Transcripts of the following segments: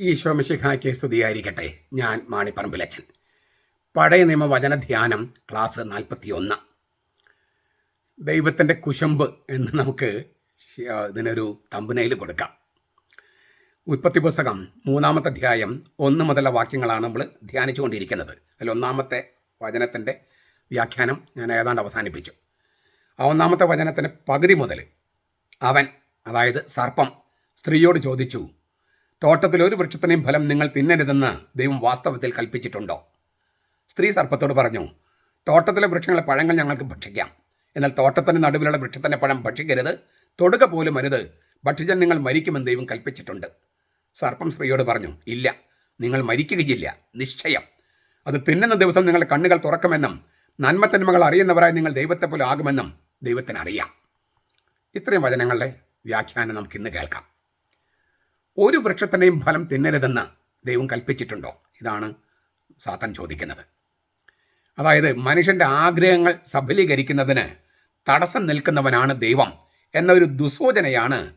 ഈശോ മിശിഹായ്ക്ക് സ്തുതിയായിരിക്കട്ടെ ഞാൻ മാണിപ്പറമ്പിലച്ചൻ പഴയ നിയമ വചന ധ്യാനം ക്ലാസ് നാൽപ്പത്തി ഒന്ന് ദൈവത്തിന്റെ കുശമ്പ് എന്ന് നമുക്ക് ഇതിനൊരു തമ്പനയിൽ കൊടുക്കാം. ഉത്പത്തി പുസ്തകം മൂന്നാമത്തെ അധ്യായം ഒന്ന് മുതലുള്ള വാക്യങ്ങളാണ് നമ്മൾ ധ്യാനിച്ചുകൊണ്ടിരിക്കുന്നത്. അതിൽ ഒന്നാമത്തെ വചനത്തിന്റെ വ്യാഖ്യാനം ഞാൻ ഏതാണ്ട് അവസാനിപ്പിച്ചു. ആ ഒന്നാമത്തെ വചനത്തിന്റെ പകുതി മുതൽ അവൻ അതായത് സർപ്പം സ്ത്രീയോട് ചോദിച്ചു തോട്ടത്തിൽ ഒരു വൃക്ഷത്തിനെയും ഫലം നിങ്ങൾ തിന്നരുതെന്ന് ദൈവം വാസ്തവത്തിൽ കൽപ്പിച്ചിട്ടുണ്ടോ? സ്ത്രീ സർപ്പത്തോട് പറഞ്ഞു തോട്ടത്തിലെ വൃക്ഷങ്ങളെ പഴങ്ങൾ ഞങ്ങൾക്ക് ഭക്ഷിക്കാം. എന്നാൽ തോട്ടത്തിന് നടുവിലുള്ള വൃക്ഷത്തിന്റെ പഴം ഭക്ഷിക്കരുത്. തൊടുക പോലും അരുത്. ഭക്ഷിച്ചാൽ നിങ്ങൾ മരിക്കുമെന്ന് ദൈവം കൽപ്പിച്ചിട്ടുണ്ട്. സർപ്പം സ്ത്രീയോട് പറഞ്ഞു ഇല്ല നിങ്ങൾ മരിക്കുകയില്ല. നിശ്ചയം. അത് തിന്നുന്ന ദിവസം നിങ്ങളുടെ കണ്ണുകൾ തുറക്കുമെന്നും നന്മത്തന്മകൾ അറിയുന്നവരായി നിങ്ങൾ ദൈവത്തെ പോലെ ആകുമെന്നും ദൈവത്തിനറിയാം. ഇത്രയും വചനങ്ങളുടെ വ്യാഖ്യാനം നമുക്ക് ഇന്ന് കേൾക്കാം. ഒരു വൃക്ഷത്തിന്റെയും ഫലം തിന്നരുതെന്ന് ദൈവം കൽപ്പിച്ചിട്ടുണ്ടോ? ഇതാണ് സാത്തൻ ചോദിക്കുന്നത്. അതായത് മനുഷ്യന്റെ ആഗ്രഹങ്ങൾ സഫലീകരിക്കുന്നതിന് തടസ്സം നിൽക്കുന്നവനാണ് ദൈവം എന്നൊരു ദുസൂചനയാണ്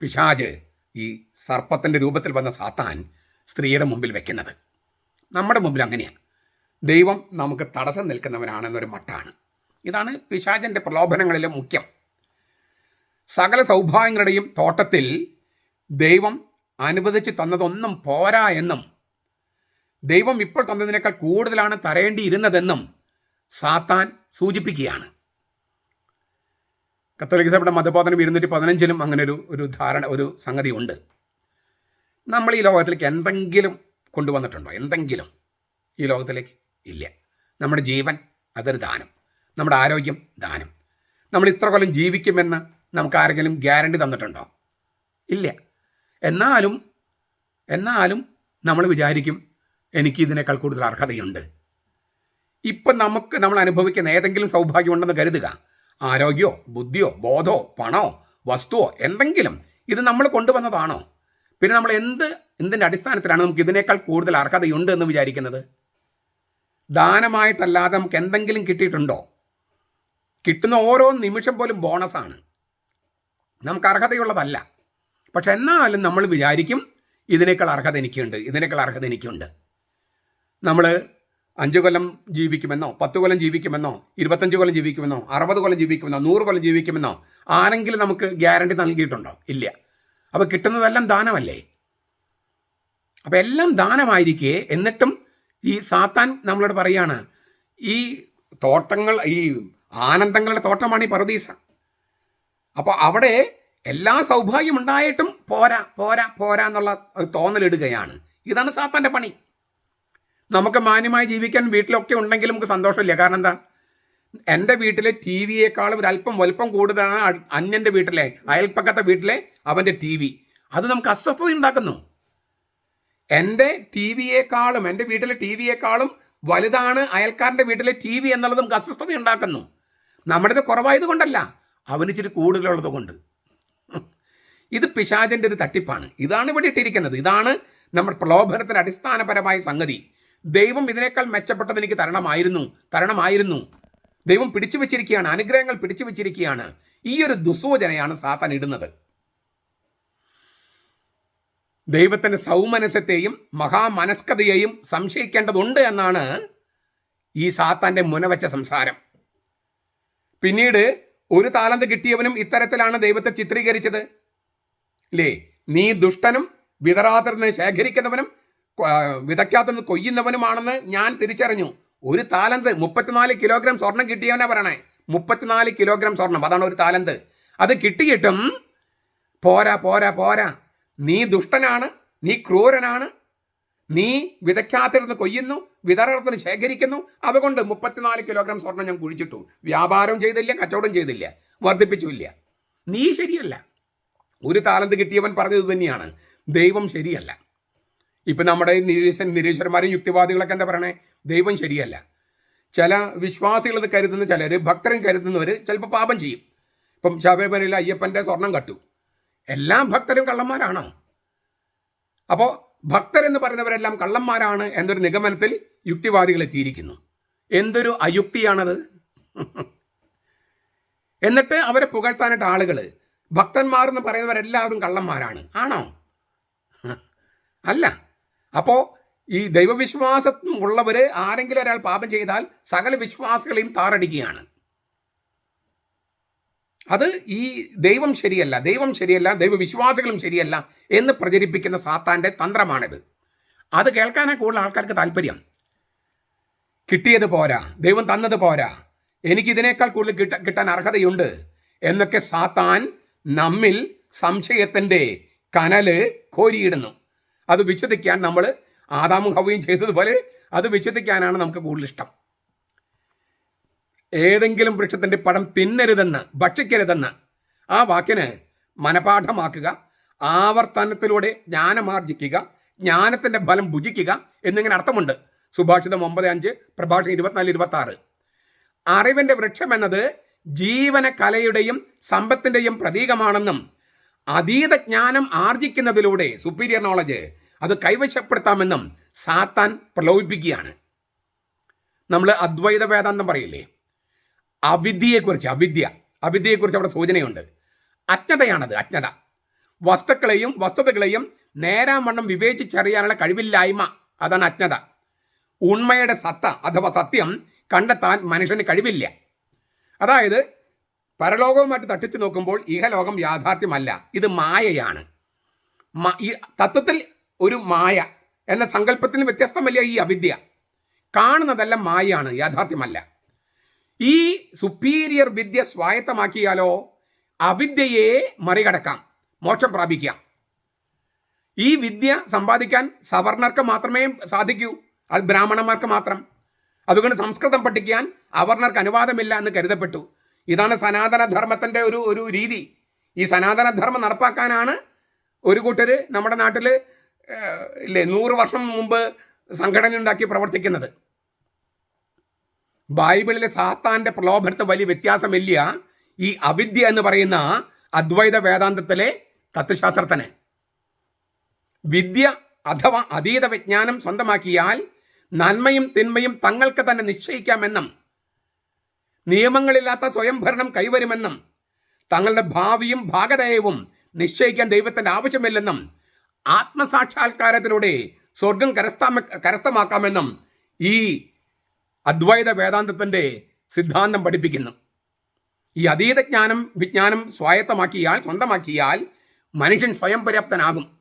പിശാജ് ഈ സർപ്പത്തിന്റെ രൂപത്തിൽ വന്ന സാത്താൻ സ്ത്രീയുടെ മുമ്പിൽ വെക്കുന്നത്. നമ്മുടെ മുമ്പിൽ അങ്ങനെയാണ് ദൈവം നമുക്ക് തടസ്സം നിൽക്കുന്നവനാണെന്നൊരു മട്ടാണ്. ഇതാണ് പിശാചന്റെ പ്രലോഭനങ്ങളിലെ മുഖ്യം. സകല സൗഭാഗ്യങ്ങളുടെയും തോട്ടത്തിൽ ദൈവം അനുവദിച്ച് തന്നതൊന്നും പോരാ എന്നും. ദൈവം ഇപ്പോൾ തന്നതിനേക്കാൾ കൂടുതലാണ് തരേണ്ടിയിരുന്നതെന്നും സാത്താൻ സൂചിപ്പിക്കുകയാണ്. കത്തോലിക്ക സഭയുടെ മതബോധനം ഇരുന്നൂറ്റി പതിനഞ്ചിലും അങ്ങനെ ഒരു ഒരു ധാരണ ഒരു സംഗതി ഉണ്ട്. നമ്മൾ ഈ ലോകത്തിലേക്ക് എന്തെങ്കിലും കൊണ്ടുവന്നിട്ടുണ്ടോ? എന്തെങ്കിലും ഈ ലോകത്തിലേക്ക് ഇല്ല. നമ്മുടെ ജീവൻ അതൊരു ദാനം. നമ്മുടെ ആരോഗ്യം ദാനം. നമ്മൾ ഇത്ര കൊല്ലം ജീവിക്കുമെന്ന് നമുക്ക് ആരെങ്കിലും ഗ്യാരണ്ടി തന്നിട്ടുണ്ടോ? ഇല്ല. എന്നാലും എന്നാലും നമ്മൾ വിചാരിക്കും എനിക്ക് ഇതിനേക്കാൾ കൂടുതൽ അർഹതയുണ്ട്. ഇപ്പം നമുക്ക് നമ്മൾ അനുഭവിക്കുന്ന ഏതെങ്കിലും സൗഭാഗ്യമുണ്ടെന്ന് കരുതുക. ആരോഗ്യമോ ബുദ്ധിയോ ബോധമോ പണമോ വസ്തുവോ എന്തെങ്കിലും ഇത് നമ്മൾ കൊണ്ടുവന്നതാണോ? പിന്നെ നമ്മൾ എന്ത് എന്തിന്റെ അടിസ്ഥാനത്തിലാണ് നമുക്ക് ഇതിനേക്കാൾ കൂടുതൽ അർഹതയുണ്ട് എന്ന് വിചാരിക്കുന്നത്? ദാനമായിട്ടല്ലാതെ നമുക്ക് എന്തെങ്കിലും കിട്ടിയിട്ടുണ്ടോ? കിട്ടുന്ന ഓരോ നിമിഷം പോലും ബോണസാണ്. നമുക്ക് അർഹതയുള്ളതല്ല. പക്ഷെ എന്നാലും നമ്മൾ വിചാരിക്കും ഇതിനേക്കാൾ അർഹത എനിക്കുണ്ട് ഇതിനേക്കാൾ അർഹത എനിക്കുണ്ട്. നമ്മൾ അഞ്ച് കൊല്ലം ജീവിക്കുമെന്നോ പത്ത് കൊല്ലം ജീവിക്കുമെന്നോ ഇരുപത്തഞ്ച് കൊല്ലം ജീവിക്കുമെന്നോ അറുപത് കൊല്ലം ജീവിക്കുമെന്നോ നൂറ് കൊല്ലം ജീവിക്കുമെന്നോ ആരെങ്കിലും നമുക്ക് ഗ്യാരണ്ടി നൽകിയിട്ടുണ്ടോ? ഇല്ല. അപ്പോൾ കിട്ടുന്നതെല്ലാം ദാനമല്ലേ? അപ്പോൾ എല്ലാം ദാനമായിരിക്കെ എന്നിട്ടും ഈ സാത്താൻ നമ്മളോട് പറയാണ് ഈ തോട്ടങ്ങൾ ഈ ആനന്ദങ്ങളുടെ തോട്ടമാണ് ഈ പറുദീസ അപ്പോൾ അവിടെ എല്ലാ സൗഭാഗ്യം ഉണ്ടായിട്ടും പോരാ പോരാ പോരാ എന്നുള്ള തോന്നലിടുകയാണ്. ഇതാണ് സാത്താന്റെ പണി. നമുക്ക് മാന്യമായി ജീവിക്കാൻ വീട്ടിലൊക്കെ ഉണ്ടെങ്കിലും നമുക്ക് സന്തോഷമില്ല. കാരണം എന്താ? എന്റെ വീട്ടിലെ ടി വിയേക്കാളും ഒരല്പം വലുപ്പം കൂടുതലാണ് അന്യന്റെ വീട്ടിലെ അയൽപ്പക്കത്തെ വീട്ടിലെ അവന്റെ ടി വി. അത് നമുക്ക് അസ്വസ്ഥത ഉണ്ടാക്കുന്നു. എന്റെ ടി വിയേക്കാളും എന്റെ വീട്ടിലെ ടി വിയേക്കാളും വലുതാണ് അയൽക്കാരന്റെ വീട്ടിലെ ടി വി എന്നുള്ളത് നമുക്ക് അസ്വസ്ഥത ഉണ്ടാക്കുന്നു. നമ്മുടേത് കുറവായത് കൊണ്ടല്ല അവന് ഇച്ചിരി കൂടുതലുള്ളത് കൊണ്ട്. ഇത് പിശാചിന്റെ ഒരു തട്ടിപ്പാണ്. ഇതാണ് ഇവിടെ ഇട്ടിരിക്കുന്നത്. ഇതാണ് നമ്മൾ പ്രലോഭനത്തിന് അടിസ്ഥാനപരമായ സംഗതി. ദൈവം ഇതിനേക്കാൾ മെച്ചപ്പെട്ടത് എനിക്ക് തരണമായിരുന്നു. തരണമായിരുന്നു. ദൈവം പിടിച്ചു വെച്ചിരിക്കുകയാണ്. അനുഗ്രഹങ്ങൾ പിടിച്ചു വെച്ചിരിക്കുകയാണ്. ഈ ഒരു ദുസൂചനയാണ് സാത്താൻ ഇടുന്നത്. ദൈവത്തിന്റെ സൗമനസ്യത്തെയും മഹാമനസ്കതയെയും സംശയിക്കേണ്ടതുണ്ട് എന്നാണ് ഈ സാത്താന്റെ മുനവച്ച സംസാരം. പിന്നീട് ഒരു താലന്ത് കിട്ടിയവനും ഇത്തരത്തിലാണ് ദൈവത്തെ ചിത്രീകരിച്ചത്. ഇല്ലേ നീ ദുഷ്ടനും വിതറാതിരുന്ന് ശേഖരിക്കുന്നവനും വിതയ്ക്കാത്തുനിന്ന് കൊയ്യുന്നവനുമാണെന്ന് ഞാൻ തിരിച്ചറിഞ്ഞു. ഒരു താലന്ത് മുപ്പത്തിനാല് കിലോഗ്രാം സ്വർണം കിട്ടിയവനാ പറയണേ. മുപ്പത്തിനാല് കിലോഗ്രാം സ്വർണം. അതാണ് ഒരു താലന്ത്. അത് കിട്ടിയിട്ടും പോരാ പോരാ പോരാ. നീ ദുഷ്ടനാണ് നീ ക്രൂരനാണ്. നീ വിതയ്ക്കാത്തിരുന്ന് കൊയ്യുന്നു വിതറത്തിന് ശേഖരിക്കുന്നു. അതുകൊണ്ട് മുപ്പത്തിനാല് കിലോഗ്രാം സ്വർണം ഞാൻ കുഴിച്ചിട്ടു. വ്യാപാരം ചെയ്തില്ല കച്ചവടം ചെയ്തില്ല. വർദ്ധിപ്പിച്ചുമില്ല നീ ശരിയല്ല. ഒരു താലന്ത് കിട്ടിയവൻ പറഞ്ഞത് തന്നെയാണ്. ദൈവം ശരിയല്ല. ഇപ്പം നമ്മുടെ നിരീശ്വൻ നിരീശ്വരന്മാരും യുക്തിവാദികളൊക്കെ എന്താ പറയണേ? ദൈവം ശരിയല്ല. ചില വിശ്വാസികൾ ഇത് കരുതുന്ന ചിലർ ഭക്തരും കരുതുന്നവർ ചിലപ്പോൾ പാപം ചെയ്യും. ഇപ്പം ശബരിമലയിൽ അയ്യപ്പന്റെ സ്വർണം കട്ടു. എല്ലാ ഭക്തരും കള്ളന്മാരാണോ? അപ്പോൾ ഭക്തരെന്ന് പറയുന്നവരെല്ലാം കള്ളന്മാരാണ് എന്നൊരു നിഗമനത്തിൽ യുക്തിവാദികൾ എത്തിയിരിക്കുന്നു. എന്തൊരു അയുക്തിയാണത്. എന്നിട്ട് അവരെ പുകഴ്ത്താനായിട്ട് ആളുകൾ ഭക്തന്മാർ എന്ന് പറയുന്നവരെല്ലാവരും കള്ളന്മാരാണ്. ആണോ? അല്ല. അപ്പോൾ ഈ ദൈവവിശ്വാസം ഉള്ളവർ ആരെങ്കിലും ഒരാൾ പാപം ചെയ്താൽ സകല വിശ്വാസികളെയും താറടിക്കുകയാണ്. അത് ഈ ദൈവം ശരിയല്ല ദൈവം ശരിയല്ല ദൈവവിശ്വാസികളും ശരിയല്ല എന്ന് പ്രചരിപ്പിക്കുന്ന സാത്താന്റെ തന്ത്രമാണിത്. അത് കേൾക്കാനാണ് കൂടുതൽ ആൾക്കാർക്ക് താല്പര്യം. കിട്ടിയത് പോരാ ദൈവം തന്നത് പോരാ. എനിക്കിതിനേക്കാൾ കൂടുതൽ കിട്ട കിട്ടാൻ അർഹതയുണ്ട് എന്നൊക്കെ സാത്താൻ നമ്മിൽ സംശയത്തിന്റെ കനൽ കോരിയിടുന്നു. അത് വിച്ഛേദിക്കാൻ നമ്മൾ ആദാമും ഹവയും ചെയ്തതുപോലെ അത് വിച്ഛേദിക്കാനാണ് നമുക്ക് കൂടുതൽ ഇഷ്ടം. ഏതെങ്കിലും വൃക്ഷത്തിന്റെ പടം തിന്നരുതെന്ന് ഭക്ഷിക്കരുതെന്ന് ആ വാക്കിന് മനപാഠമാക്കുക ആവർത്തനത്തിലൂടെ ജ്ഞാനമാർജിക്കുക ജ്ഞാനത്തിന്റെ ഫലം ഭുജിക്കുക എന്നിങ്ങനെ അർത്ഥമുണ്ട്. സുഭാഷിതം ഒമ്പത് അഞ്ച് പ്രഭാഷണം ഇരുപത്തിനാല് ഇരുപത്തി ആറ് അറിവിന്റെ വൃക്ഷം എന്നത് ജീവന കലയുടെയും സമ്പത്തിന്റെയും പ്രതീകമാണെന്നും അതീത ജ്ഞാനം ആർജിക്കുന്നതിലൂടെ സുപ്പീരിയർ നോളജ് അത് കൈവശപ്പെടുത്താമെന്നും സാത്താൻ പ്രലോഭിപ്പിക്കുകയാണ്. നമ്മൾ അദ്വൈത വേദാന്തം പറയില്ലേ? അവിദ്യയെക്കുറിച്ച് അവിദ്യ അവിദ്യയെക്കുറിച്ച് അവിടെ സൂചനയുണ്ട്. അജ്ഞതയാണത് അജ്ഞത. വസ്തുക്കളെയും വസ്തുതകളെയും നേരാം വണ്ണം വിവേചിച്ചറിയാനുള്ള കഴിവില്ലായ്മ അതാണ് അജ്ഞത. ഉണ്മയുടെ സത്ത അഥവാ സത്യം കണ്ടെത്താൻ മനുഷ്യന് കഴിവില്ല. അതായത് പരലോകവുമായിട്ട് തട്ടിച്ചു നോക്കുമ്പോൾ ഇഹലോകം യാഥാർത്ഥ്യമല്ല. ഇത് മായയാണ്. ഈ തത്വത്തിൽ ഒരു മായ എന്ന സങ്കല്പത്തിന് വ്യത്യസ്തമല്ല ഈ അവിദ്യ. കാണുന്നതെല്ലാം മായയാണ് യാഥാർത്ഥ്യമല്ല. ഈ സുപ്പീരിയർ വിദ്യ സ്വായത്തമാക്കിയാലോ അവിദ്യയെ മറികടക്കാം മോക്ഷം പ്രാപിക്കാം ഈ വിദ്യ സമ്പാദിക്കാൻ സവർണർക്ക് മാത്രമേ സാധിക്കൂ അത് ബ്രാഹ്മണന്മാർക്ക് മാത്രം. അതുകൊണ്ട് സംസ്കൃതം പഠിക്കാൻ അവർണർക്ക് അനുവാദമില്ല എന്ന് കരുതപ്പെട്ടു. ഇതാണ് സനാതന ധർമ്മത്തിന്റെ ഒരു ഒരു രീതി. ഈ സനാതനധർമ്മം നടപ്പാക്കാനാണ് ഒരു കൂട്ടർ നമ്മുടെ നാട്ടിൽ ഇല്ലേ നൂറ് വർഷം മുമ്പ് സംഘടന ഉണ്ടാക്കി പ്രവർത്തിക്കുന്നത്. ബൈബിളിലെ സാത്താന്റെ പ്രലോഭനത്തെ വലിയ വ്യത്യാസമില്ല. ഈ അവിദ്യ എന്ന് പറയുന്ന അദ്വൈത വേദാന്തത്തിലെ തത്വശാസ്ത്രത്തിന് വിദ്യ അഥവാ അതീത വിജ്ഞാനം സ്വന്തമാക്കിയാൽ നന്മയും തിന്മയും തങ്ങൾക്ക് തന്നെ നിശ്ചയിക്കാമെന്നും നിയമങ്ങളില്ലാത്ത സ്വയംഭരണം കൈവരുമെന്നും തങ്ങളുടെ ഭാവിയും ഭാഗതയവും നിശ്ചയിക്കാൻ ദൈവത്തിന്റെ ആവശ്യമില്ലെന്നും ആത്മസാക്ഷാത്കാരത്തിലൂടെ സ്വർഗം കരസ്ഥാമ കരസ്ഥമാക്കാമെന്നും ഈ അദ്വൈത വേദാന്തത്തിന്റെ സിദ്ധാന്തം പഠിപ്പിക്കുന്നു. ഈ അതീത ജ്ഞാനം വിജ്ഞാനം സ്വായത്തമാക്കിയാൽ സ്വന്തമാക്കിയാൽ മനുഷ്യൻ സ്വയം പര്യാപ്തനാകും.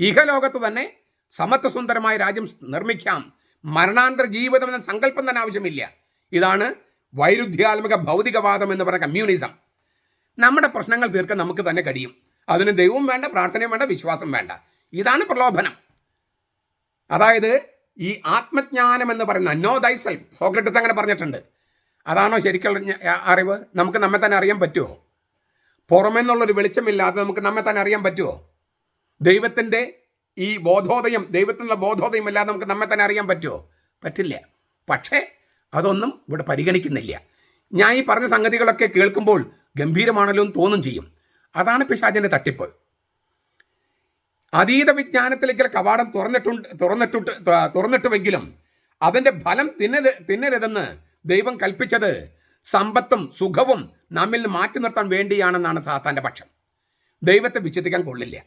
ഇഹലോകത്ത് തന്നെ സമത്വസുന്ദരമായ രാജ്യം നിർമ്മിക്കാം. മരണാന്തര ജീവിതം എന്ന സങ്കല്പം തന്നെ ആവശ്യമില്ല. ഇതാണ് വൈരുദ്ധ്യാത്മക ഭൗതികവാദം എന്ന് പറയുന്ന കമ്മ്യൂണിസം നമ്മുടെ പ്രശ്നങ്ങൾ തീർക്കാൻ നമുക്ക് തന്നെ കഴിയും. അതിന് ദൈവവും വേണ്ട പ്രാർത്ഥനയും വേണ്ട വിശ്വാസം വേണ്ട. ഇതാണ് പ്രലോഭനം. അതായത് ഈ ആത്മജ്ഞാനം എന്ന് പറയുന്ന നോ ദൈ സെൽഫ് സോക്രട്ടിസ് അങ്ങനെ പറഞ്ഞിട്ടുണ്ട്. അതാണോ ശരിക്കുള്ള അറിവ്? നമുക്ക് നമ്മെ തന്നെ അറിയാൻ പറ്റുമോ പുറമെന്നുള്ളൊരു വെളിച്ചമില്ലാതെ നമുക്ക് നമ്മെ തന്നെ അറിയാൻ പറ്റുമോ ദൈവത്തിന്റെ ഈ ബോധോദയം ദൈവത്തിനുള്ള ബോധോദയം ഇല്ലാതെ നമുക്ക് നമ്മെ തന്നെ അറിയാൻ പറ്റുമോ പറ്റില്ല. പക്ഷേ അതൊന്നും ഇവിടെ പരിഗണിക്കുന്നില്ല. ഞാൻ ഈ പറഞ്ഞ സംഗതികളൊക്കെ കേൾക്കുമ്പോൾ ഗംഭീരമാണല്ലോ എന്ന് തോന്നും ചെയ്യും. അതാണ് പിശാചിന്റെ തട്ടിപ്പ്. അതീത വിജ്ഞാനത്തിലേക്കുള്ള കവാടം തുറന്നിട്ടുണ്ട് തുറന്നിട്ടുണ്ട് തുറന്നിട്ടുവെങ്കിലും അതിന്റെ ഫലം തിന്നരുത് തിന്നരുതെന്ന് ദൈവം കൽപ്പിച്ചത് സമ്പത്തും സുഖവും നമ്മിൽ നിന്ന് മാറ്റി നിർത്താൻ വേണ്ടിയാണെന്നാണ് സാത്താന്റെ പക്ഷം. ദൈവത്തെ വിശ്വസിക്കാൻ കൊള്ളില്ല.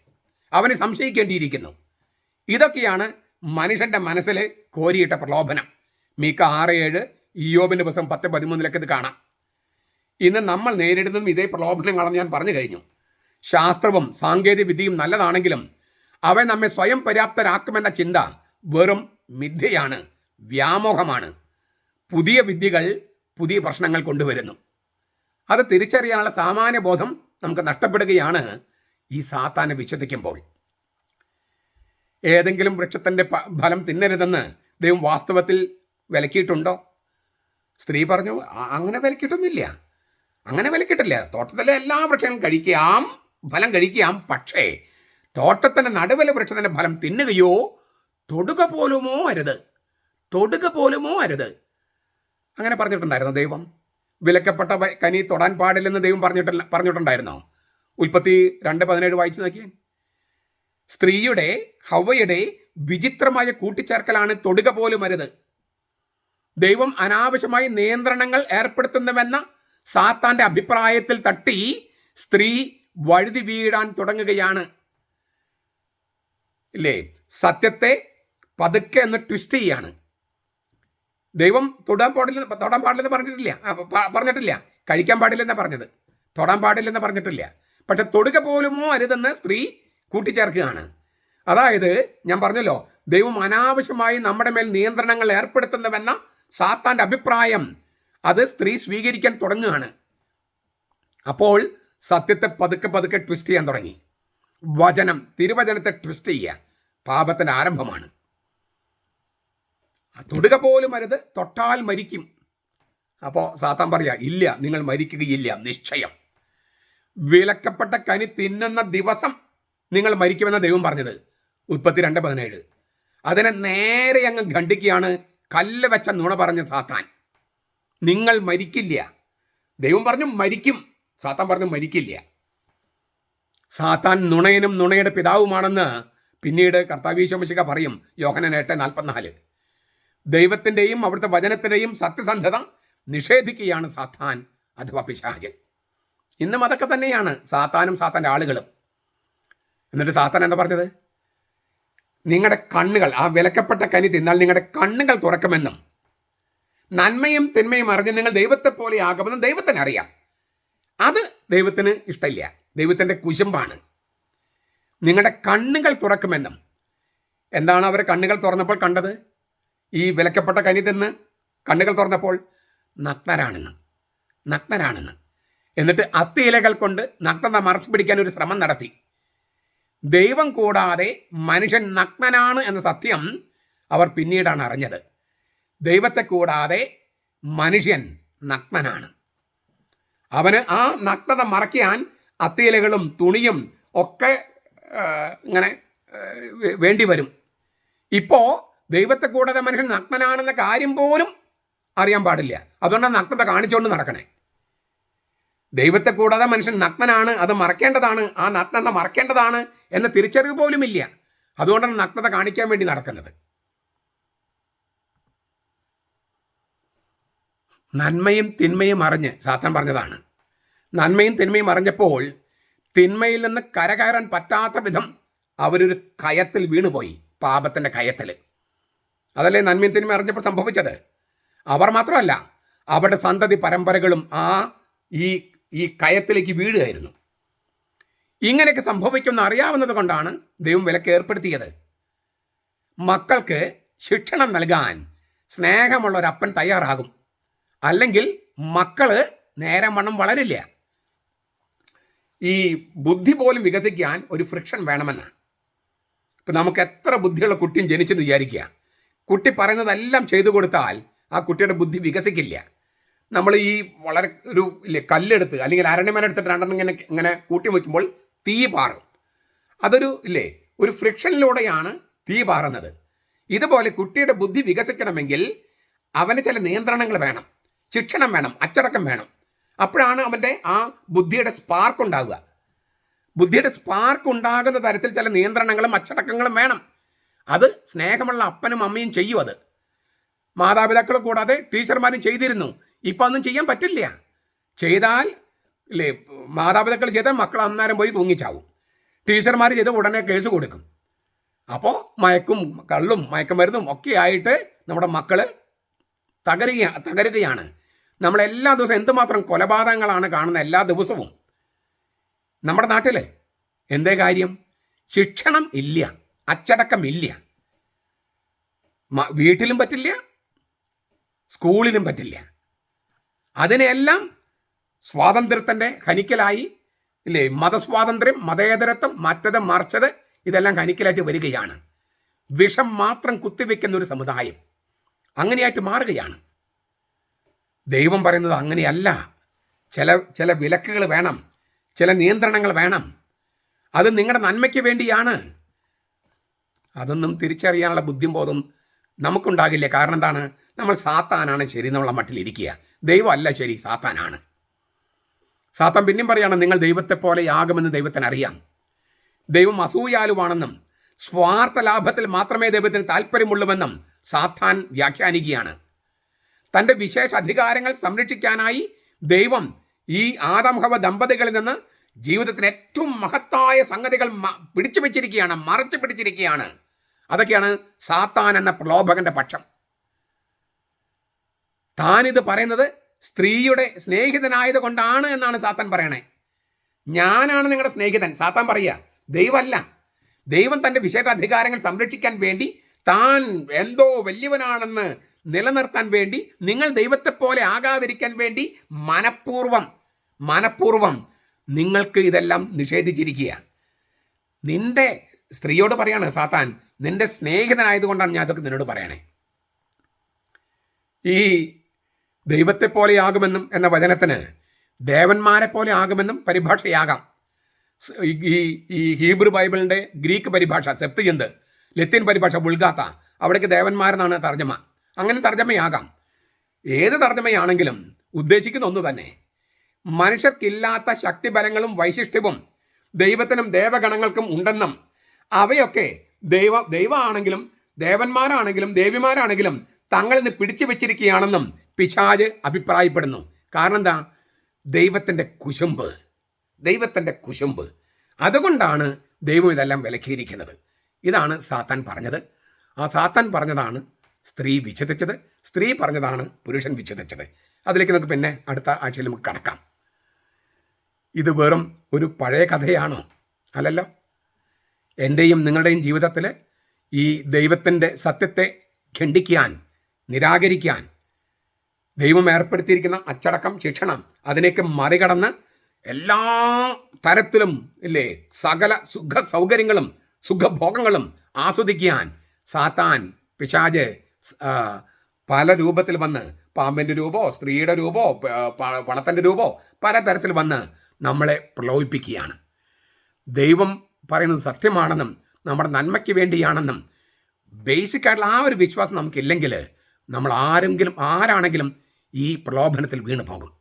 അവനെ സംശയിക്കേണ്ടിയിരിക്കുന്നു. ഇതൊക്കെയാണ് മനുഷ്യന്റെ മനസ്സിൽ കോരിയിട്ട പ്രലോഭനം. മീക്ക ആറ് ഏഴ് ഇയോബിന്റെ പുസ്തകം പത്ത് പതിമൂന്നിലൊക്കെ ഇത് കാണാം. ഇന്ന് നമ്മൾ നേരിടുന്നതും ഇതേ പ്രലോഭനങ്ങളെന്ന് ഞാൻ പറഞ്ഞു കഴിഞ്ഞു. ശാസ്ത്രവും സാങ്കേതിക വിദ്യയും നല്ലതാണെങ്കിലും അവ നമ്മെ സ്വയം പര്യാപ്തരാക്കുമെന്ന ചിന്ത വെറും മിഥ്യയാണ് വ്യാമോഹമാണ്. പുതിയ വിദ്യകൾ പുതിയ പ്രശ്നങ്ങൾ കൊണ്ടുവരുന്നു. അത് തിരിച്ചറിയാനുള്ള സാമാന്യ ബോധം നമുക്ക് നഷ്ടപ്പെടുകയാണ് ഈ സാത്താനെ വിശ്വസിക്കുമ്പോൾ. ഏതെങ്കിലും വൃക്ഷത്തിന്റെ ഫലം തിന്നരുതെന്ന് ദൈവം വാസ്തവത്തിൽ വിലക്കിയിട്ടുണ്ടോ? സ്ത്രീ പറഞ്ഞു അങ്ങനെ വിലക്കിയിട്ടൊന്നുമില്ല അങ്ങനെ വിലക്കിയിട്ടില്ല തോട്ടത്തിലെ എല്ലാ വൃക്ഷങ്ങളും കഴിക്കാം ഫലം കഴിക്കാം. പക്ഷേ തോട്ടത്തിന്റെ നടുവിലെ വൃക്ഷത്തിന്റെ ഫലം തിന്നുകയോ തൊടുക പോലുമോ അരുത്. തൊടുക പോലുമോ അരുത്. അങ്ങനെ പറഞ്ഞിട്ടുണ്ടായിരുന്നു ദൈവം. വിലക്കപ്പെട്ട കനി തൊടാൻ പാടില്ലെന്ന് ദൈവം പറഞ്ഞിട്ടില്ല പറഞ്ഞിട്ടുണ്ടായിരുന്നോ? ഉൽപ്പത്തി രണ്ട് പതിനേഴ് വായിച്ചു നോക്കിയേ. സ്ത്രീയുടെ ഹവയുടെ വിചിത്രമായ കൂട്ടിച്ചേർക്കലാണ് തൊടുക പോലും അരുത്. ദൈവം അനാവശ്യമായി നിയന്ത്രണങ്ങൾ ഏർപ്പെടുത്തുന്നുവെന്ന സാത്താന്റെ അഭിപ്രായത്തിൽ തട്ടി സ്ത്രീ വഴുതി വീഴാൻ തുടങ്ങുകയാണ്. ഇല്ലേ? സത്യത്തെ പതുക്കെ ഒന്ന് ട്വിസ്റ്റ് ചെയ്യാണ്. ദൈവം തൊടാൻ പാടില്ല തൊടാൻ പാടില്ലെന്ന് പറഞ്ഞിട്ടില്ല. പറഞ്ഞിട്ടില്ല. കഴിക്കാൻ പാടില്ലെന്നാണ് പറഞ്ഞത്. തൊടാൻ പാടില്ലെന്ന് പറഞ്ഞിട്ടില്ല. പക്ഷെ തൊടുക പോലുമോ അരുതെന്ന് സ്ത്രീ കൂട്ടിച്ചേർക്കുകയാണ്. അതായത് ഞാൻ പറഞ്ഞല്ലോ ദൈവം അനാവശ്യമായി നമ്മുടെ മേൽ നിയന്ത്രണങ്ങൾ ഏർപ്പെടുത്തുന്നുവെന്ന സാത്താന്റെ അഭിപ്രായം അത് സ്ത്രീ സ്വീകരിക്കാൻ തുടങ്ങുകയാണ്. അപ്പോൾ സത്യത്തെ പതുക്കെ പതുക്കെ ട്വിസ്റ്റ് ചെയ്യാൻ തുടങ്ങി. വചനം തിരുവചനത്തെ ട്വിസ്റ്റ് ചെയ്യുക. പാപത്തിന്റെ ആരംഭമാണ്. തൊടുക പോലും അരുത് തൊട്ടാൽ മരിക്കും. അപ്പോൾ സാത്താൻ പറയാ ഇല്ല നിങ്ങൾ മരിക്കുകയില്ല നിശ്ചയം. വിലക്കപ്പെട്ട കനി തിന്നുന്ന ദിവസം നിങ്ങൾ മരിക്കുമെന്ന ദൈവം പറഞ്ഞത്. ഉത്പത്തി രണ്ട് പതിനേഴ്. അതിനെ നേരെ അങ്ങ് ഖണ്ഡിക്കുകയാണ് കല്ല് വെച്ച നുണ പറഞ്ഞ സാത്താൻ. നിങ്ങൾ മരിക്കില്ല. ദൈവം പറഞ്ഞു മരിക്കും. സാത്താൻ പറഞ്ഞു മരിക്കില്ല. സാത്താൻ നുണയനും നുണയുടെ പിതാവുമാണെന്ന് പിന്നീട് കർത്താവീശോമിശിക പറയും. യോഹനൻ എട്ട് നാൽപ്പത്തിനാല്. ദൈവത്തിന്റെയും അവിടുത്തെ വചനത്തിന്റെയും സത്യസന്ധത നിഷേധിക്കുകയാണ് സാത്താൻ അഥവാ പിശാജ് ഇന്നും അതൊക്കെ തന്നെയാണ് സാത്താനും സാത്താന്റെ ആളുകളും. എന്നിട്ട് സാത്താൻ എന്താ പറഞ്ഞത്? നിങ്ങളുടെ കണ്ണുകൾ ആ വിലക്കപ്പെട്ട കനി തിന്നാൽ നിങ്ങളുടെ കണ്ണുകൾ തുറക്കുമെന്നും നന്മയും തിന്മയും അറിഞ്ഞ് നിങ്ങൾ ദൈവത്തെ പോലെ ആകുമെന്നും ദൈവത്തിന് അറിയാം. അത് ദൈവത്തിന് ഇഷ്ടമില്ല. ദൈവത്തിന്റെ കുശുമ്പാണ്. നിങ്ങളുടെ കണ്ണുകൾ തുറക്കുമെന്നും എന്താണ് അവർ കണ്ണുകൾ തുറന്നപ്പോൾ കണ്ടത്? ഈ വിലക്കപ്പെട്ട കനി തിന്ന് കണ്ണുകൾ തുറന്നപ്പോൾ നഗ്നരാണെന്ന് നഗ്നരാണെന്ന്. എന്നിട്ട് അത്തിയിലകൾ കൊണ്ട് നഗ്നത മറച്ചു പിടിക്കാൻ ഒരു ശ്രമം നടത്തി. ദൈവം കൂടാതെ മനുഷ്യൻ നഗ്നനാണ് എന്ന സത്യം അവർ പിന്നീടാണ് അറിഞ്ഞത്. ദൈവത്തെ കൂടാതെ മനുഷ്യൻ നഗ്നനാണ്. അവന് ആ നഗ്നത മറയ്ക്കാൻ അത്തിയിലകളും തുണിയും ഒക്കെ ഇങ്ങനെ വേണ്ടി വരും. ഇപ്പോൾ ദൈവത്തെ കൂടാതെ മനുഷ്യൻ നഗ്നനാണെന്ന കാര്യം പോലും അറിയാൻ പാടില്ല. അതുകൊണ്ടാണ് നഗ്നത കാണിച്ചുകൊണ്ട് നടക്കണേ. ദൈവത്തെ കൂടാതെ മനുഷ്യൻ നഗ്നനാണ് അത് മറക്കേണ്ടതാണ് ആ നഗ്നത മറക്കേണ്ടതാണ് എന്ന തിരിച്ചറിവ് പോലും ഇല്ല അതുകൊണ്ടാണ് നഗ്നത കാണിക്കാൻ വേണ്ടി നടക്കുന്നത്. നന്മയും തിന്മയും അറിഞ്ഞ് സാത്താൻ പറഞ്ഞതാണ്. നന്മയും തിന്മയും അറിഞ്ഞപ്പോൾ തിന്മയിൽ നിന്ന് കരകയറാൻ പറ്റാത്ത വിധം അവരൊരു കയത്തിൽ വീണുപോയി പാപത്തിന്റെ കയത്തിൽ. അതല്ലേ നന്മയും തിന്മയും അറിഞ്ഞപ്പോൾ സംഭവിച്ചത്? അവർ മാത്രമല്ല അവരുടെ സന്തതി പരമ്പരകളും ആ ഈ ഈ കയത്തിലേക്ക് വീഴുകയായിരുന്നു. ഇങ്ങനെയൊക്കെ സംഭവിക്കുമെന്ന് അറിയാവുന്നത് കൊണ്ടാണ് ദൈവം വിലക്ക് ഏർപ്പെടുത്തിയത്. മക്കൾക്ക് ശിക്ഷണം നൽകാൻ സ്നേഹമുള്ള ഒരു അപ്പൻ തയ്യാറാകും. അല്ലെങ്കിൽ മക്കൾ നേരം വണ്ണം വളരില്ല. ഈ ബുദ്ധി പോലും വികസിക്കാൻ ഒരു ഫ്രിക്ഷൻ വേണമെന്നാണ്. ഇപ്പം നമുക്ക് എത്ര ബുദ്ധിയുള്ള കുട്ടിയും ജനിച്ചെന്ന് വിചാരിക്കുക. കുട്ടി പറയുന്നതെല്ലാം ചെയ്തു കൊടുത്താൽ ആ കുട്ടിയുടെ ബുദ്ധി വികസിക്കില്ല. നമ്മൾ ഈ വളരെ ഒരു ഇല്ലേ കല്ലെടുത്ത് അല്ലെങ്കിൽ അരണ്യമരം എടുത്തിട്ട് രണ്ടെണ്ണം ഇങ്ങനെ ഇങ്ങനെ കൂട്ടി വയ്ക്കുമ്പോൾ തീ പാറും. അതൊരു ഇല്ലേ ഒരു ഫ്രിക്ഷനിലൂടെയാണ് തീ പാറുന്നത്. ഇതുപോലെ കുട്ടിയുടെ ബുദ്ധി വികസിക്കണമെങ്കിൽ അവന് ചില നിയന്ത്രണങ്ങൾ വേണം. ശിക്ഷണം വേണം അച്ചടക്കം വേണം. അപ്പോഴാണ് അവന്റെ ആ ബുദ്ധിയുടെ സ്പാർക്ക് ഉണ്ടാകുക ബുദ്ധിയുടെ സ്പാർക്ക് ഉണ്ടാകുന്ന തരത്തിൽ ചില നിയന്ത്രണങ്ങളും അച്ചടക്കങ്ങളും വേണം. അത് സ്നേഹമുള്ള അപ്പനും അമ്മയും ചെയ്യും അത്. മാതാപിതാക്കൾ കൂടാതെ ടീച്ചർമാരും ചെയ്തിരുന്നു. ഇപ്പം ഒന്നും ചെയ്യാൻ പറ്റില്ല. ചെയ്താൽ ഇല്ലേ മാതാപിതാക്കൾ ചെയ്താൽ മക്കൾ അന്നേരം പോയി തൂങ്ങിച്ചാവും. ടീച്ചർമാർ ചെയ്ത് ഉടനെ കേസ് കൊടുക്കും. അപ്പോൾ മയക്കും കള്ളും മയക്കുമരുന്നും ഒക്കെ ആയിട്ട് നമ്മുടെ മക്കൾ തകരുക തകരുകയാണ്. നമ്മൾ എല്ലാ ദിവസവും എന്തുമാത്രം കൊലപാതകങ്ങളാണ് കാണുന്നത് എല്ലാ ദിവസവും. നമ്മുടെ നാട്ടിൽ എന്തേ കാര്യം? ശിക്ഷണം ഇല്ല അച്ചടക്കം ഇല്ല വീട്ടിലും പറ്റില്ല സ്കൂളിലും പറ്റില്ല. അതിനെല്ലാം സ്വാതന്ത്ര്യത്തിന്റെ ഹനിക്കലായി ഇല്ലേ? മതസ്വാതന്ത്ര്യം മതേതരത്വം മറ്റത് മറിച്ചത് ഇതെല്ലാം ഹനിക്കലായിട്ട് വരികയാണ്. വിഷം മാത്രം കുത്തിവെക്കുന്ന ഒരു സമുദായം അങ്ങനെയായിട്ട് മാറുകയാണ്. ദൈവം പറയുന്നത് അങ്ങനെയല്ല. ചില ചില വിലക്കുകൾ വേണം ചില നിയന്ത്രണങ്ങൾ വേണം. അത് നിങ്ങളുടെ നന്മയ്ക്ക് വേണ്ടിയാണ്. അതൊന്നും തിരിച്ചറിയാനുള്ള ബുദ്ധിബോധം നമുക്കുണ്ടാകില്ല. കാരണം എന്താണ്? നമ്മൾ സാത്താനാണ് ശരി എന്നുള്ള മട്ടിലിരിക്കുക. ദൈവമല്ല ശരി സാത്താനാണ്. സാത്താൻ പിന്നെയും പറയാണ് നിങ്ങൾ ദൈവത്തെ പോലെ ആകുമെന്ന് ദൈവത്തിന് അറിയാം. ദൈവം അസൂയാലുവാണെന്നും സ്വാർത്ഥ ലാഭത്തിൽ മാത്രമേ ദൈവത്തിന് താല്പര്യമുള്ളൂവെന്നും സാത്താൻ വ്യാഖ്യാനിക്കുകയാണ്. തന്റെ വിശേഷ അധികാരങ്ങൾ സംരക്ഷിക്കാനായി ദൈവം ഈ ആദംഹവ ദമ്പതികളിൽ നിന്ന് ജീവിതത്തിന് ഏറ്റവും മഹത്തായ സംഗതികൾ പിടിച്ചു വെച്ചിരിക്കുകയാണ് മറച്ചു പിടിച്ചിരിക്കുകയാണ്. അതൊക്കെയാണ് സാത്താൻ എന്ന പ്രലോഭകന്റെ പക്ഷം. താനിത് പറയുന്നത് സ്ത്രീയുടെ സ്നേഹിതനായത് കൊണ്ടാണ് എന്നാണ് സാത്താൻ പറയണേ. ഞാനാണ് നിങ്ങളുടെ സ്നേഹിതൻ. സാത്താൻ പറയുക ദൈവമല്ല. ദൈവം തന്റെ വിശേഷാധികാരങ്ങൾ സംരക്ഷിക്കാൻ വേണ്ടി താൻ എന്തോ വലിയവനാണെന്ന് നിലനിർത്താൻ വേണ്ടി നിങ്ങൾ ദൈവത്തെ പോലെ ആകാതിരിക്കാൻ വേണ്ടി മനഃപൂർവം മനഃപൂർവം നിങ്ങൾക്ക് ഇതെല്ലാം നിഷേധിച്ചിരിക്കുക നിന്റെ സ്ത്രീയോട് പറയാണ് സാത്താൻ നിന്റെ സ്നേഹിതനായതുകൊണ്ടാണ് ഞാൻ അതൊക്കെ നിന്നോട് പറയണേ. ഈ ദൈവത്തെ പോലെയാകുമെന്നും എന്ന വചനത്തിന് ദേവന്മാരെ പോലെ ആകുമെന്നും പരിഭാഷയാകാം. ഈ ഈ ഹീബ്രു ബൈബിളിന്റെ ഗ്രീക്ക് പരിഭാഷ സെപ്തിയന്ത് ലത്തീൻ പരിഭാഷ ബുൾഗാത്ത അവിടേക്ക് ദേവന്മാരെന്നാണ് തർജമ. അങ്ങനെ തർജമയാകാം. ഏത് തർജമയാണെങ്കിലും ഉദ്ദേശിക്കുന്ന ഒന്ന് തന്നെ. മനുഷ്യർക്കില്ലാത്ത ശക്തിബലങ്ങളും വൈശിഷ്ട്യവും ദൈവത്തിനും ദേവഗണങ്ങൾക്കും ഉണ്ടെന്നും അവയൊക്കെ ദൈവ ദൈവമാണെങ്കിലും ദേവന്മാരാണെങ്കിലും ദേവിമാരാണെങ്കിലും തങ്ങളിൽ നിന്ന് പിടിച്ചു വെച്ചിരിക്കുകയാണെന്നും പിശാജ് അഭിപ്രായപ്പെടുന്നു. കാരണം എന്താ ദൈവത്തിന്റെ കുശുമ്പ്. ദൈവത്തിന്റെ കുശുമ്പ്. അതുകൊണ്ടാണ് ദൈവം ഇതെല്ലാം വിലക്കിയിരിക്കുന്നത്. ഇതാണ് സാത്താൻ പറഞ്ഞത്. ആ സാത്താൻ പറഞ്ഞതാണ് സ്ത്രീ വിച്ഛേദിച്ചത്. സ്ത്രീ പറഞ്ഞതാണ് പുരുഷൻ വിച്ഛേദിച്ചത്. അതിലേക്ക് നമുക്ക് പിന്നെ അടുത്ത ആഴ്ചയിൽ നമുക്ക് കടക്കാം. ഇത് വെറും ഒരു പഴയ കഥയാണോ? അല്ലല്ലോ. എന്റെയും നിങ്ങളുടെയും ജീവിതത്തിൽ ഈ ദൈവത്തിന്റെ സത്യത്തെ ഖണ്ഡിക്കാൻ നിരാകരിക്കാൻ ദൈവം ഏർപ്പെടുത്തിയിരിക്കുന്ന അച്ചടക്കം ശിക്ഷണം അതിനേക്ക് മറികടന്ന് എല്ലാ തരത്തിലും ഇല്ലേ സകല സുഖ സൗകര്യങ്ങളും സുഖഭോഗങ്ങളും ആസ്വദിക്കാൻ സാത്താൻ പിശാജ് പല രൂപത്തിൽ വന്ന് പാമ്പിന്റെ രൂപമോ സ്ത്രീയുടെ രൂപോ പണത്തിന്റെ രൂപോ പലതരത്തിൽ വന്ന് നമ്മളെ പ്രലോഭിപ്പിക്കുകയാണ്. ദൈവം പറയുന്നത് സത്യമാണെന്നും നമ്മുടെ നന്മയ്ക്ക് വേണ്ടിയാണെന്നും ബേസിക് ആയിട്ടുള്ള ആ ഒരു വിശ്വാസം നമുക്കില്ലെങ്കിൽ നമ്മൾ ആരെങ്കിലും ആരാണെങ്കിലും ഈ പ്രലോഭനത്തിൽ വീണു പോകും.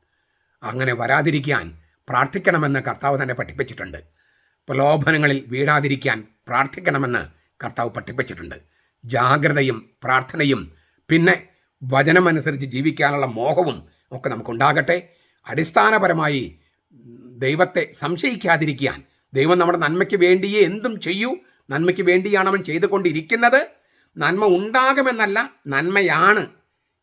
അങ്ങനെ വരാതിരിക്കാൻ പ്രാർത്ഥിക്കണമെന്ന് കർത്താവ് തന്നെ പഠിപ്പിച്ചിട്ടുണ്ട്. പ്രലോഭനങ്ങളിൽ വീഴാതിരിക്കാൻ പ്രാർത്ഥിക്കണമെന്ന് കർത്താവ് പഠിപ്പിച്ചിട്ടുണ്ട്. ജാഗ്രതയും പ്രാർത്ഥനയും പിന്നെ വചനമനുസരിച്ച് ജീവിക്കാനുള്ള മോഹവും ഒക്കെ നമുക്കുണ്ടാകട്ടെ. അടിസ്ഥാനപരമായി ദൈവത്തെ സംശയിക്കാതിരിക്കാൻ ദൈവം നമ്മുടെ നന്മയ്ക്ക് വേണ്ടിയേ എന്തും ചെയ്യൂ. നന്മയ്ക്ക് വേണ്ടിയാണ് അവൻ ചെയ്തുകൊണ്ടിരിക്കുന്നത്. നന്മ ഉണ്ടാകുമെന്നല്ല നന്മയാണ്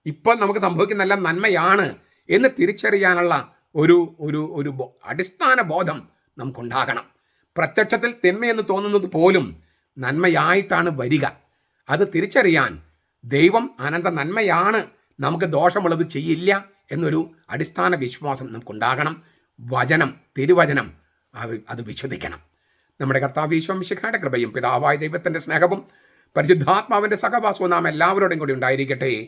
ഇപ്പോൾ നമുക്ക് സംഭവിക്കുന്നതെല്ലാം നന്മയാണ് എന്ന് തിരിച്ചറിയാനുള്ള ഒരു ഒരു ഒരു അടിസ്ഥാന ബോധം നമുക്കുണ്ടാകണം. പ്രത്യക്ഷത്തിൽ തിന്മയെന്ന് തോന്നുന്നത് പോലും നന്മയായിട്ടാണ് വരിക. അത് തിരിച്ചറിയാൻ ദൈവം അനന്ത നന്മയാണ് നമുക്ക് ദോഷമുള്ളത് ചെയ്യില്ല എന്നൊരു അടിസ്ഥാന വിശ്വാസം നമുക്കുണ്ടാകണം. വചനം തിരുവചനം അത് വിശദിക്കണം നമ്മുടെ കർത്താവ് ഈശ്വംശിഖയുടെ കൃപയും പിതാവായ ദൈവത്തിന്റെ സ്നേഹവും പരിശുദ്ധാത്മാവിന്റെ സഹവാസവും നാം എല്ലാവരോടും കൂടി ഉണ്ടായിരിക്കട്ടെ.